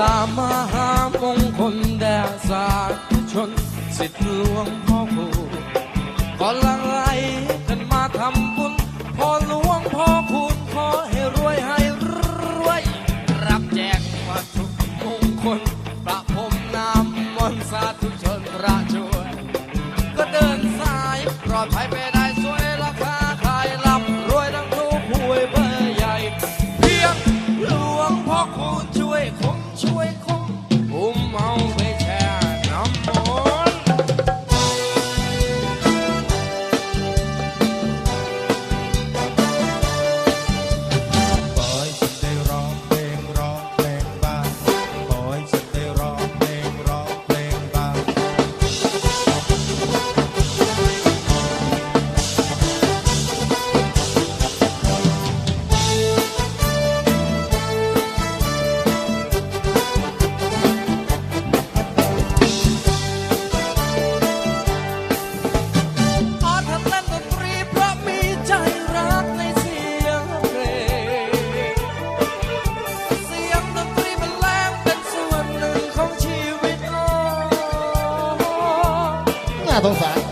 ตามมหามงคลแด่สาธุชนสิทธิหลวง 大灯闪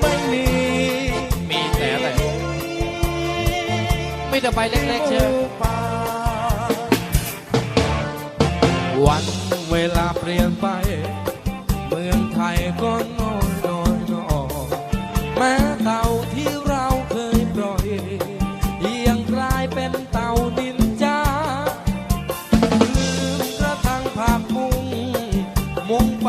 ไม่มี มีแต่อะไรไม่แต่ใบเล็กๆเชียววันเวลาเปลี่ยนไป เมืองไทยก็น้อยน้อยน้อยแม้เต่าที่เราเคยปล่อยยังกลายเป็นเต่าดินจ้าลืมกระทั่งภากมุงมุงไป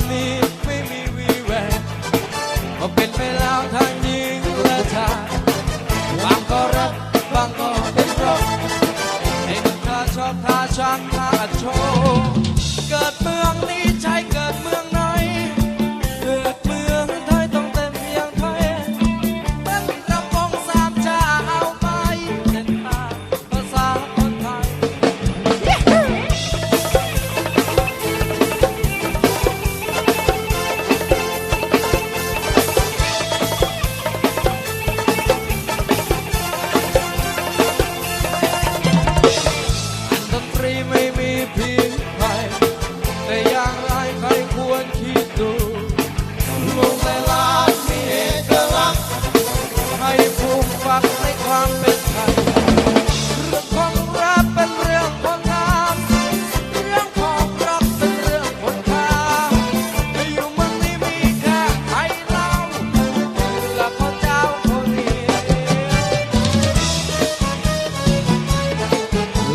ันนี้ไม่มีวีแววก็เป็นไปแล้วทางยิงและทาบางก็รักบางก็เป็นรบให้มันทาชอบทาช้างทาอัดโชว์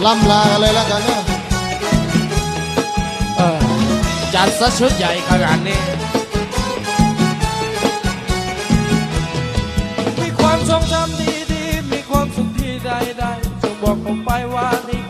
ล่ำลากันเลยแล้กันนะเออจัดซะชุดใหญ่ขนาดนี้ มีความทรงจำดีๆ มีความสุขที่ใดๆจงบอกผมไปว่านี่